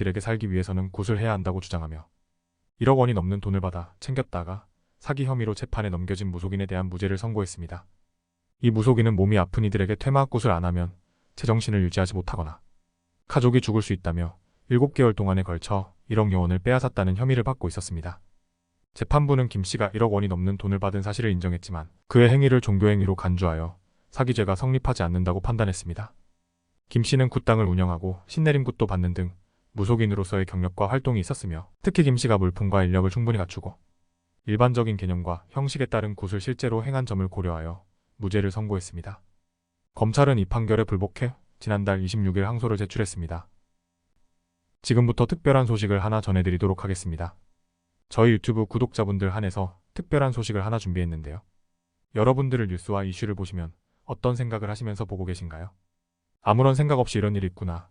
자식들에게 살기 위해서는 굿을 해야 한다고 주장하며 1억 원이 넘는 돈을 받아 챙겼다가 사기 혐의로 재판에 넘겨진 무속인에 대한 무죄를 선고했습니다. 이 무속인은 몸이 아픈 이들에게 퇴마 굿을 안 하면 제정신을 유지하지 못하거나 가족이 죽을 수 있다며 7개월 동안에 걸쳐 1억 여원을 빼앗았다는 혐의를 받고 있었습니다. 재판부는 김 씨가 1억 원이 넘는 돈을 받은 사실을 인정했지만 그의 행위를 종교행위로 간주하여 사기죄가 성립하지 않는다고 판단했습니다. 김 씨는 굿당을 운영하고 신내림 굿도 받는 등 무속인으로서의 경력과 활동이 있었으며 특히 김 씨가 물품과 인력을 충분히 갖추고 일반적인 개념과 형식에 따른 굿을 실제로 행한 점을 고려하여 무죄를 선고했습니다. 검찰은 이 판결에 불복해 지난달 26일 항소를 제출했습니다. 지금부터 특별한 소식을 하나 전해드리도록 하겠습니다. 저희 유튜브 구독자분들 한해서 특별한 소식을 하나 준비했는데요. 여러분들을 뉴스와 이슈를 보시면 어떤 생각을 하시면서 보고 계신가요? 아무런 생각 없이 이런 일이 있구나,